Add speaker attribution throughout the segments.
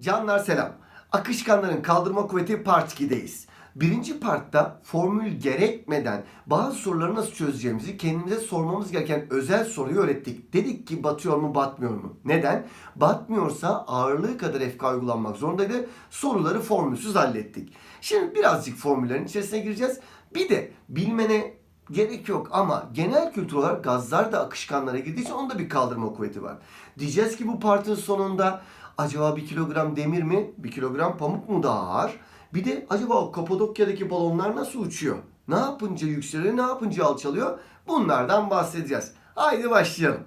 Speaker 1: Canlar selam. Akışkanların kaldırma kuvveti part 2'deyiz. Birinci partta formül gerekmeden bazı soruları nasıl çözeceğimizi kendimize sormamız gereken özel soruyu öğrettik. Dedik ki batıyor mu batmıyor mu? Neden? Batmıyorsa ağırlığı kadar FK uygulanmak zorundaydı. Soruları formülsüz hallettik. Şimdi birazcık formüllerin içerisine gireceğiz. Bir de bilmene gerek yok ama genel kültür olarak gazlar da akışkanlara girdiği için onda bir kaldırma kuvveti var. Diyeceğiz ki bu partın sonunda acaba bir kilogram demir mi, bir kilogram pamuk mu daha ağır? Bir de acaba o Kapadokya'daki balonlar nasıl uçuyor? Ne yapınca yükseliyor, ne yapınca alçalıyor? Bunlardan bahsedeceğiz. Haydi başlayalım.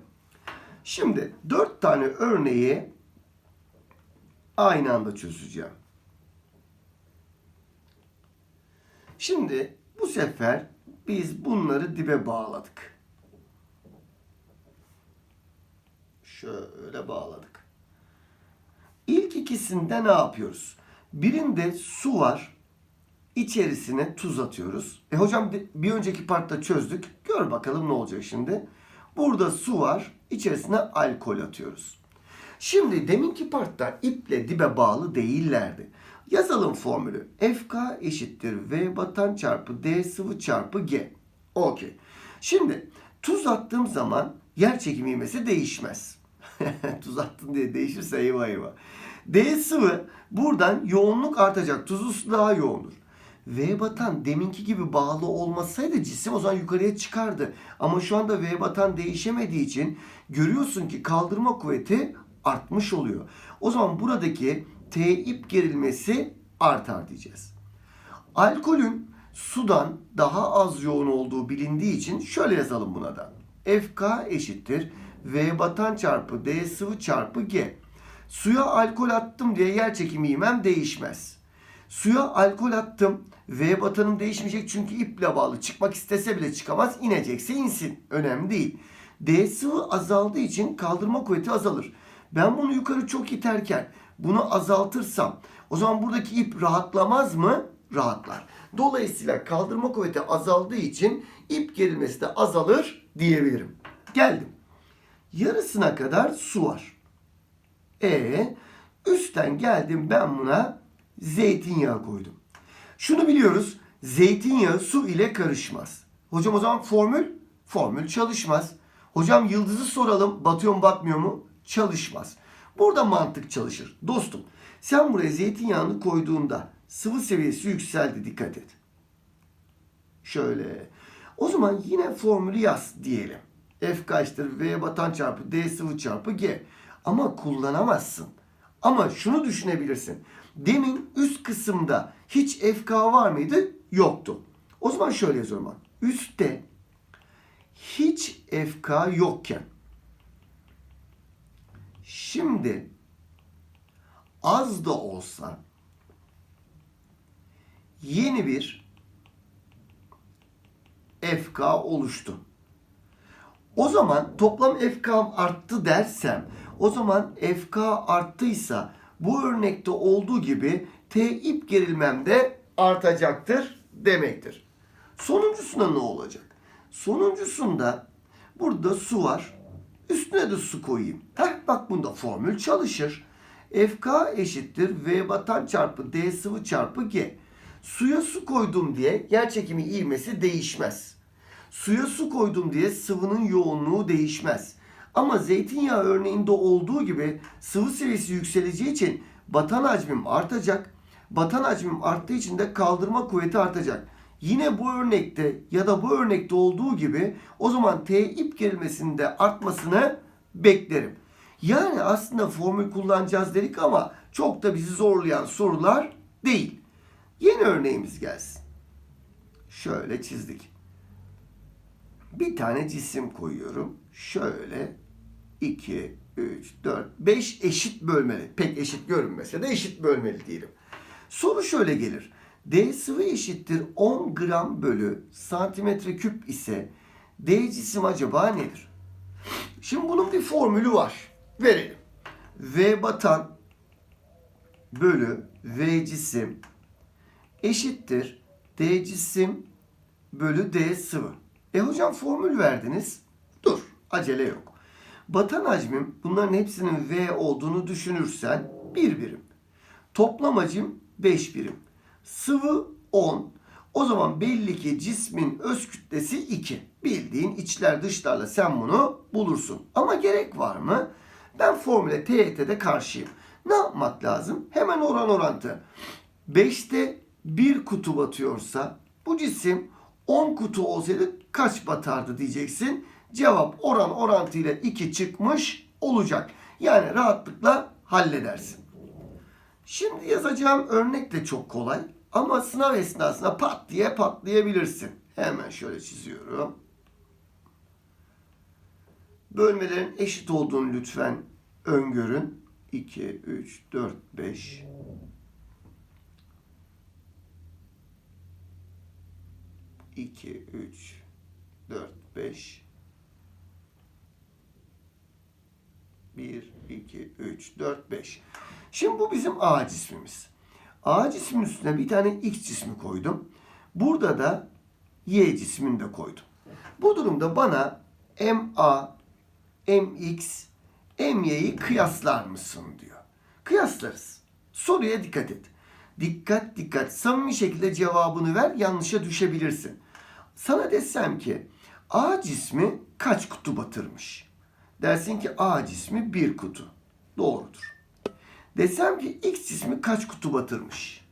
Speaker 1: Şimdi dört tane örneği aynı anda çözeceğim. Şimdi bu sefer biz bunları dibe bağladık. Şöyle bağladık. İlk ikisinde ne yapıyoruz? Birinde su var. İçerisine tuz atıyoruz. E hocam bir önceki partta çözdük. Gör bakalım ne olacak şimdi. Burada su var. İçerisine alkol atıyoruz. Şimdi deminki partta iple dibe bağlı değillerdi. Yazalım formülü. FK eşittir V batan çarpı D sıvı çarpı G. Okey. Şimdi tuz attığım zaman yer çekimi ivmesi değişmez. tuz attın diye değişirse eyvah eyvah. D sıvı buradan yoğunluk artacak. Tuzlu su daha yoğundur. V batan deminki gibi bağlı olmasaydı cisim o zaman yukarıya çıkardı. Ama şu anda V batan değişemediği için görüyorsun ki kaldırma kuvveti artmış oluyor. O zaman buradaki T ip gerilmesi artar diyeceğiz. Alkolün sudan daha az yoğun olduğu bilindiği için şöyle yazalım buna da. FK eşittir V batan çarpı D sıvı çarpı G. Suya alkol attım diye yer çekimi ivmem değişmez. Suya alkol attım. V batanım değişmeyecek çünkü iple bağlı. Çıkmak istese bile çıkamaz. İnecekse insin. Önemli değil. D sıvı azaldığı için kaldırma kuvveti azalır. Ben bunu yukarı çok iterken bunu azaltırsam o zaman buradaki ip rahatlamaz mı? Rahatlar. Dolayısıyla kaldırma kuvveti azaldığı için ip gerilmesi de azalır diyebilirim. Geldim. Yarısına kadar su var. E üstten geldim ben buna zeytinyağı koydum. Şunu biliyoruz. Zeytinyağı su ile karışmaz. Hocam o zaman formül? Formül çalışmaz. Hocam yıldızı soralım. Batıyor mu batmıyor mu? Çalışmaz. Burada mantık çalışır. Dostum sen buraya zeytinyağını koyduğunda sıvı seviyesi yükseldi dikkat et. Şöyle. O zaman yine formülü yaz diyelim. F kaçtır? V batan çarpı D sıvı çarpı G. Ama kullanamazsın. Ama şunu düşünebilirsin. Demin üst kısımda hiç FK var mıydı? Yoktu. O zaman şöyle yazıyorum bak. Üstte hiç FK yokken şimdi az da olsa yeni bir FK oluştu. O zaman toplam FK arttı dersem o zaman FK arttıysa bu örnekte olduğu gibi T ip gerilmem de artacaktır demektir. Sonuncusunda ne olacak? Sonuncusunda burada su var. Üstüne de su koyayım. Heh bak bunda formül çalışır. FK eşittir V batan çarpı D sıvı çarpı G. Suya su koydum diye yer çekimi ivmesi değişmez. Suya su koydum diye sıvının yoğunluğu değişmez. Ama zeytinyağı örneğinde olduğu gibi sıvı seviyesi yükseleceği için batan hacmim artacak. Batan hacmim arttığı için de kaldırma kuvveti artacak. Yine bu örnekte ya da bu örnekte olduğu gibi o zaman T ip gerilmesinde artmasını beklerim. Yani aslında formül kullanacağız dedik ama çok da bizi zorlayan sorular değil. Yeni örneğimiz gelsin. Şöyle çizdik. Bir tane cisim koyuyorum. Şöyle 2, 3, 4, 5 eşit bölmeli. Pek eşit görünmese de eşit bölmeli diyelim. Soru şöyle gelir. D sıvı eşittir 10 gram bölü santimetre küp ise D cisim acaba nedir? Şimdi bunun bir formülü var. Verelim. V batan bölü V cisim eşittir D cisim bölü D sıvı. E hocam formül verdiniz. Dur acele yok. Batan hacmim bunların hepsinin V olduğunu düşünürsen bir birim. Toplam hacim 5 birim. Sıvı 10. O zaman belli ki cismin öz kütlesi 2. Bildiğin içler dışlarla sen bunu bulursun. Ama gerek var mı? Ben formüle TYT'de karşıyım. Ne yapmak lazım? Hemen oran orantı. 5'te 1 kutu batıyorsa bu cisim 10 kutu olsaydı kaç batardı diyeceksin. Cevap oran orantıyla 2 çıkmış olacak. Yani rahatlıkla halledersin. Şimdi yazacağım örnek de çok kolay. Ama sınav esnasında pat diye patlayabilirsin. Hemen şöyle çiziyorum. Bölmelerin eşit olduğunu lütfen öngörün. 2, 3, 4, 5. 2, 3, 4, 5. 1, 2, 3, 4, 5. Şimdi bu bizim A cismimiz. A cismin üstüne bir tane X cismi koydum. Burada da Y cismini de koydum. Bu durumda bana MA, MX, MY'yi kıyaslar mısın diyor. Kıyaslarız. Soruya dikkat et. Dikkat dikkat. Samimi şekilde cevabını ver. Yanlışa düşebilirsin. Sana desem ki A cismi kaç kutu batırmış? Dersin ki A cismi bir kutu. Doğrudur. Desem ki X cismi kaç kutu batırmış?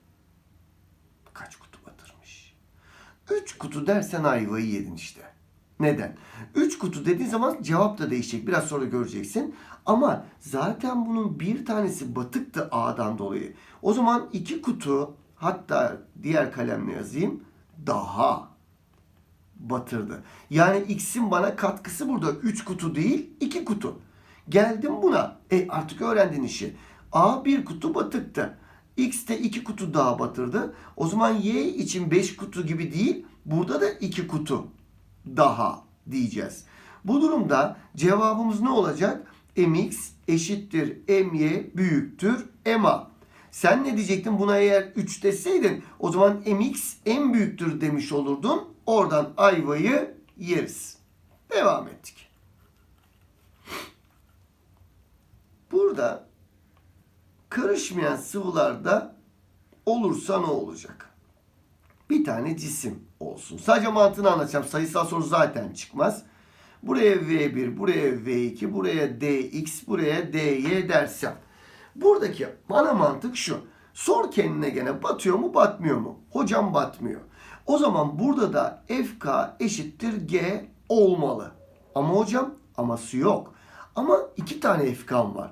Speaker 1: Kaç kutu batırmış? 3 kutu dersen ayvayı yedin işte. Neden? 3 kutu dediğin zaman cevap da değişecek. Biraz sonra göreceksin. Ama zaten bunun bir tanesi batıktı A'dan dolayı. O zaman 2 kutu hatta diğer kalemle yazayım daha batırdı. Yani X'in bana katkısı burada 3 kutu değil 2 kutu. Geldim buna. E artık öğrendin işi. A bir kutu batıktı. X de 2 kutu daha batırdı. O zaman Y için 5 kutu gibi değil. Burada da 2 kutu daha diyeceğiz. Bu durumda cevabımız ne olacak? mx eşittir my büyüktür ma. Sen ne diyecektin buna eğer 3 deseydin o zaman mx en büyüktür demiş olurdun. Oradan ayvayı yeriz. Devam ettik. Burada karışmayan sıvılarda olursa ne olacak? Bir tane cisim olsun. Sadece mantığını anlatacağım. Sayısal soru zaten çıkmaz. Buraya V1, buraya V2, buraya DX, buraya DY dersem. Buradaki ana mantık şu. Sor kendine gene batıyor mu batmıyor mu? Hocam batmıyor. O zaman burada da FK eşittir G olmalı. Ama hocam aması yok. Ama iki tane FK'm var.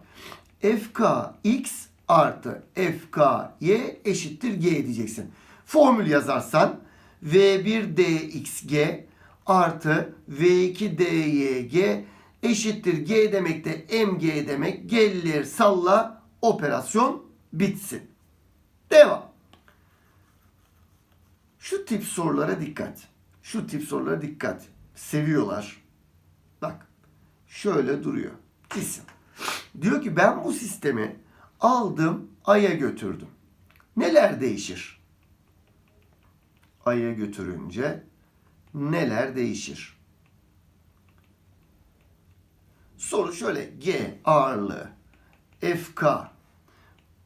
Speaker 1: FK X artı FK Y eşittir G diyeceksin. Formül yazarsan V1 DXG artı V2 DYG eşittir G demek de MG demek. Gelir salla operasyon bitsin. Devam. Şu tip sorulara dikkat. Şu tip sorulara dikkat. Seviyorlar. Bak. Şöyle duruyor. İsim. Diyor ki ben bu sistemi aldım Ay'a götürdüm. Neler değişir? Ay'a götürünce neler değişir? Soru şöyle. G ağırlığı, FK,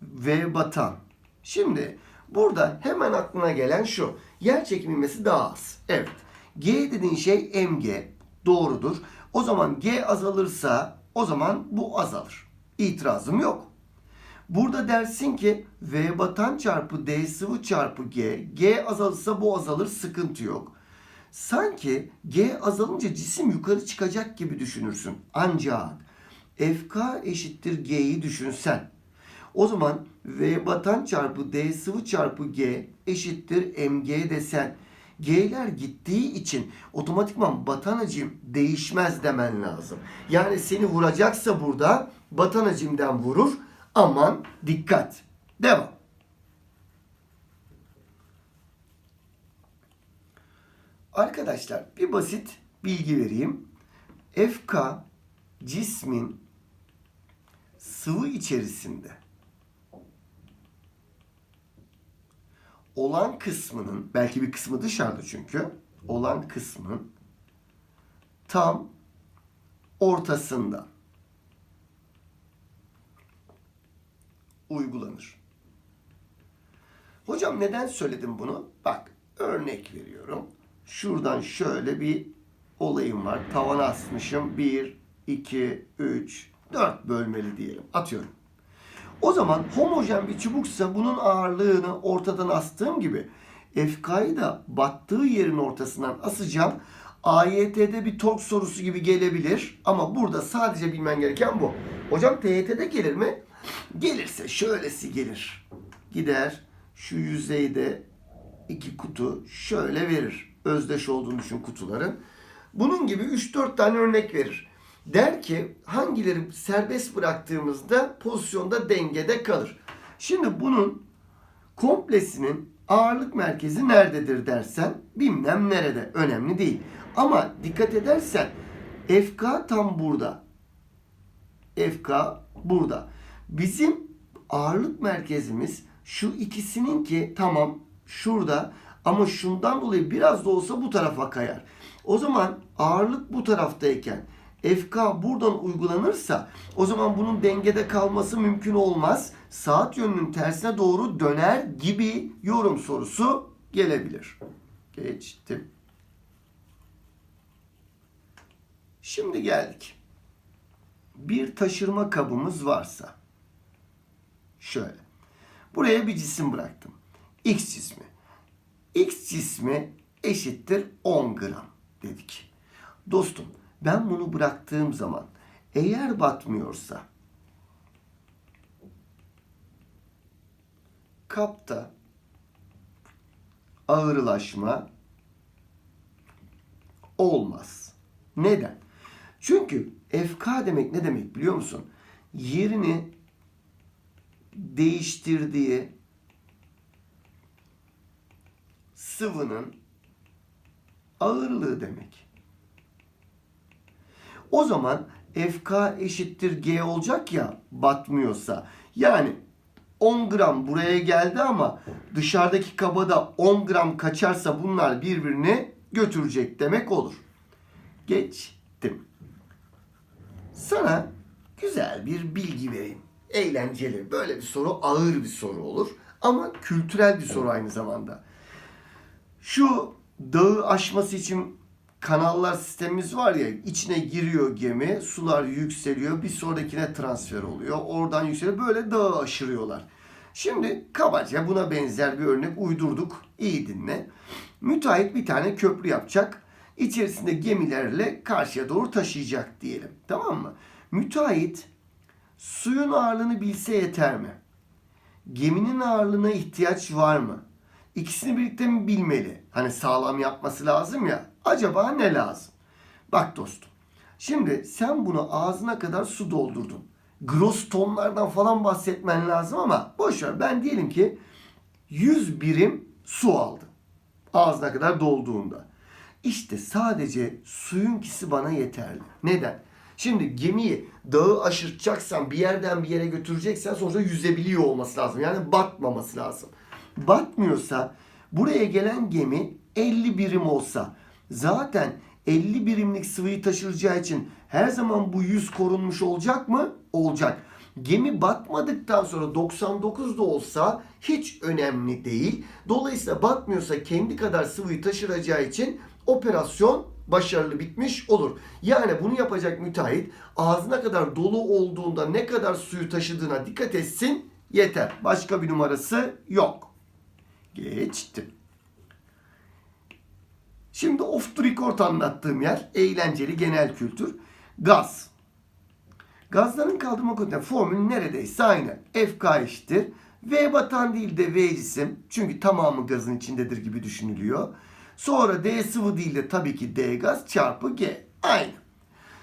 Speaker 1: V batan. Şimdi burada hemen aklına gelen şu. Yer çekimi ivmesi daha az. Evet. G dediğin şey mg. Doğrudur. O zaman G azalırsa o zaman bu azalır. İtirazım yok. Burada dersin ki V batan çarpı D sıvı çarpı G. G azalırsa bu azalır sıkıntı yok. Sanki G azalınca cisim yukarı çıkacak gibi düşünürsün. Ancak FK eşittir G'yi düşünsen. O zaman V batan çarpı D sıvı çarpı G eşittir mg desen. G'ler gittiği için otomatikman batan hacim değişmez demen lazım. Yani seni vuracaksa burada batan hacimden vurur. Aman dikkat. Devam. Arkadaşlar bir basit bilgi vereyim. FK cismin sıvı içerisinde olan kısmının belki bir kısmı dışarıda çünkü olan kısmın tam ortasında. uygulanır. Hocam neden söyledim bunu? Bak örnek veriyorum. Şuradan şöyle bir olayım var. Tavana asmışım. 1, 2, 3, 4 bölmeli diyelim. Atıyorum. O zaman homojen bir çubuksa bunun ağırlığını ortadan astığım gibi FK'yı da battığı yerin ortasından asacağım. AYT'de bir tork sorusu gibi gelebilir ama burada sadece bilmen gereken bu. Hocam TYT'de gelir mi? Gelirse şöylesi gelir. Gider şu yüzeyde iki kutu şöyle verir. Özdeş olduğunu düşün kutuların. Bunun gibi 3-4 tane örnek verir. Der ki hangileri serbest bıraktığımızda pozisyonda dengede kalır. Şimdi bunun komplesinin ağırlık merkezi nerededir dersen bilmem nerede önemli değil. Ama dikkat edersen FK tam burada. FK burada. Bizim ağırlık merkezimiz şu ikisinin ki tamam şurada ama şundan dolayı biraz da olsa bu tarafa kayar. O zaman ağırlık bu taraftayken FK buradan uygulanırsa o zaman bunun dengede kalması mümkün olmaz. Saat yönünün tersine doğru döner gibi yorum sorusu gelebilir. Geçtim. Şimdi geldik. Bir taşırma kabımız varsa şöyle. Buraya bir cisim bıraktım. X cismi. X cismi eşittir 10 gram dedik. Dostum ben bunu bıraktığım zaman eğer batmıyorsa kapta ağırlaşma olmaz. Neden? Çünkü FK demek ne demek biliyor musun? Yerini değiştirdiği sıvının ağırlığı demek. O zaman FK eşittir G olacak ya batmıyorsa. Yani 10 gram buraya geldi ama dışarıdaki kabada 10 gram kaçarsa bunlar birbirini götürecek demek olur. Geçtim. Sana güzel bir bilgi vereyim. Eğlenceli. Böyle bir soru ağır bir soru olur. Ama kültürel bir soru aynı zamanda. Şu dağı aşması için kanallar sistemimiz var ya içine giriyor gemi sular yükseliyor bir sonrakine transfer oluyor oradan yükseliyor böyle dağı aşırıyorlar. Şimdi kabaca buna benzer bir örnek uydurduk iyi dinle. Müteahhit bir tane köprü yapacak içerisinde gemilerle karşıya doğru taşıyacak diyelim tamam mı? Müteahhit suyun ağırlığını bilse yeter mi? Geminin ağırlığına ihtiyaç var mı? İkisini birlikte mi bilmeli? Hani sağlam yapması lazım ya. Acaba ne lazım? Bak dostum. Şimdi sen bunu ağzına kadar su doldurdun. Gross tonlardan falan bahsetmen lazım ama boş ver. Ben diyelim ki 100 birim su aldım. Ağzına kadar dolduğunda. İşte sadece suyunkisi bana yeterli. Neden? Şimdi gemiyi dağı aşırtacaksan bir yerden bir yere götüreceksen sonuçta yüzebiliyor olması lazım. Yani batmaması lazım. Batmıyorsa buraya gelen gemi 50 birim olsa zaten 50 birimlik sıvıyı taşıracağı için her zaman bu 100 korunmuş olacak mı? Olacak. Gemi batmadıktan sonra 99 da olsa hiç önemli değil. Dolayısıyla batmıyorsa kendi kadar sıvıyı taşıracağı için operasyon başarılı bitmiş olur. Yani bunu yapacak müteahhit ağzına kadar dolu olduğunda ne kadar suyu taşıdığına dikkat etsin yeter. Başka bir numarası yok. Geçtim. Şimdi off the record anlattığım yer eğlenceli genel kültür. Gaz. Gazların kaldırma kuvvetinin formülü neredeyse aynı. FK eşittir. V batan değil de V cisim. Çünkü tamamı gazın içindedir gibi düşünülüyor. Sonra D sıvı değil de tabii ki D gaz çarpı G. Aynı.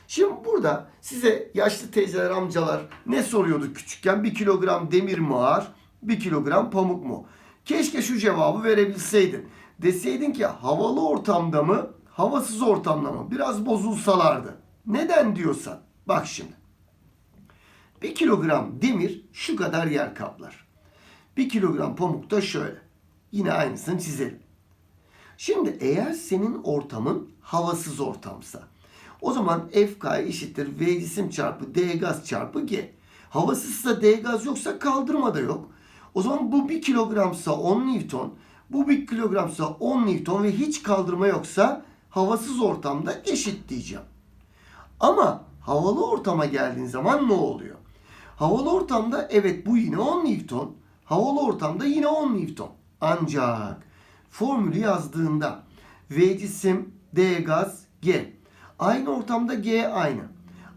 Speaker 1: Şimdi burada size yaşlı teyzeler, amcalar ne soruyordu küçükken? Bir kilogram demir mi ağır, bir kilogram pamuk mu? Keşke şu cevabı verebilseydin. Deseydin ki havalı ortamda mı, havasız ortamda mı? Biraz bozulsalardı. Neden diyorsan. Bak şimdi. Bir kilogram demir şu kadar yer kaplar. Bir kilogram pamuk da şöyle. Yine aynısını çizelim. Şimdi eğer senin ortamın havasız ortamsa o zaman FK eşittir V cisim çarpı D gaz çarpı G. Havasızsa D gaz yoksa kaldırma da yok. O zaman bu 1 kilogramsa 10 Newton, bu 1 kilogramsa 10 Newton ve hiç kaldırma yoksa havasız ortamda eşit diyeceğim. Ama havalı ortama geldiğin zaman ne oluyor? Havalı ortamda evet bu yine 10 Newton. Havalı ortamda yine 10 Newton. Ancak formülü yazdığında V cisim, D gaz, G. Aynı ortamda G aynı.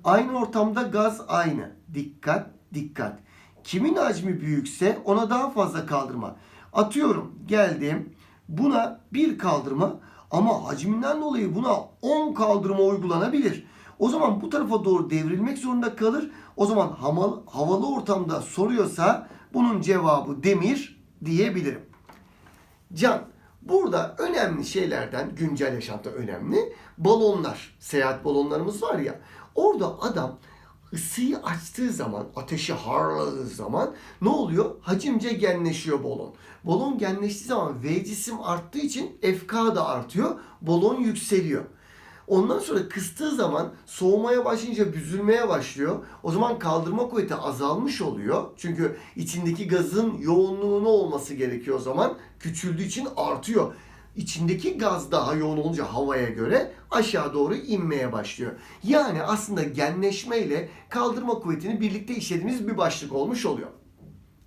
Speaker 1: Aynı ortamda gaz aynı. Dikkat, dikkat. Kimin hacmi büyükse ona daha fazla kaldırma. Atıyorum geldim buna bir kaldırma ama hacminden dolayı buna 10 kaldırma uygulanabilir. O zaman bu tarafa doğru devrilmek zorunda kalır. O zaman havalı, havalı ortamda soruyorsa bunun cevabı demir diyebilirim. Can, burada önemli şeylerden, güncel yaşantı önemli, balonlar, seyahat balonlarımız var ya, orada adam ısıyı açtığı zaman, ateşi harladığı zaman ne oluyor? Hacimce genleşiyor balon. Balon genleştiği zaman V cisim arttığı için FK da artıyor, balon yükseliyor. Ondan sonra kıstığı zaman soğumaya başlayınca büzülmeye başlıyor. O zaman kaldırma kuvveti azalmış oluyor. Çünkü içindeki gazın yoğunluğunu olması gerekiyor o zaman. Küçüldüğü için artıyor. İçindeki gaz daha yoğun olunca havaya göre aşağı doğru inmeye başlıyor. Yani aslında genleşme ile kaldırma kuvvetini birlikte işlediğimiz bir başlık olmuş oluyor.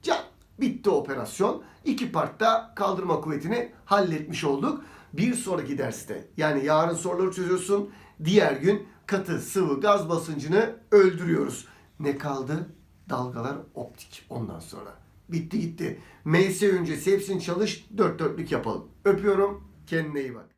Speaker 1: Can bitti operasyon. İki partta kaldırma kuvvetini halletmiş olduk. Bir sonraki derste yani yarın soruları çözüyorsun. Diğer gün katı sıvı gaz basıncını öldürüyoruz. Ne kaldı? Dalgalar optik ondan sonra. Bitti gitti. MS öncesi hepsini çalış dört dörtlük yapalım. Öpüyorum. Kendine iyi bak.